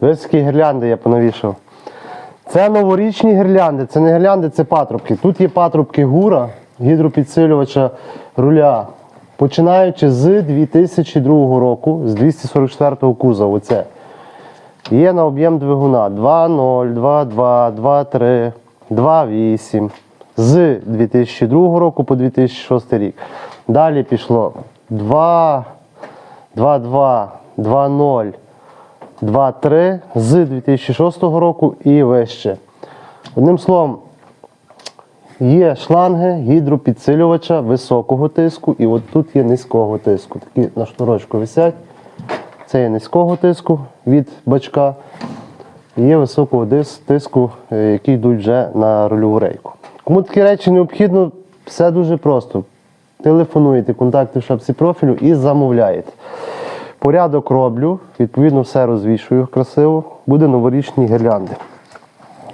Ось які гірлянди я понавішав. Це новорічні гірлянди, це не гірлянди, це патрубки. Тут є патрубки гура, гідропідсилювача руля. Починаючи з 2002 року, з 244 кузова. Оце. Є на об'єм двигуна 2.0, 2.2, 2.3, 2.8. З 2002 року по 2006 рік. Далі пішло 2, 2.2, 2.0, 2.3 з 2006 року і вище. Одним словом, є шланги гідропідсилювача високого тиску, і от тут є низького тиску. Такі на шнурочку висять. Це є низького тиску від бачка. І є високого тиску, е, які йдуть вже на рульову рейку. Кому такі речі необхідно, все дуже просто. Телефонуєте, контакти в шапці профілю і замовляєте. Порядок роблю, відповідно, все розвішую красиво. Буде новорічні гірлянди.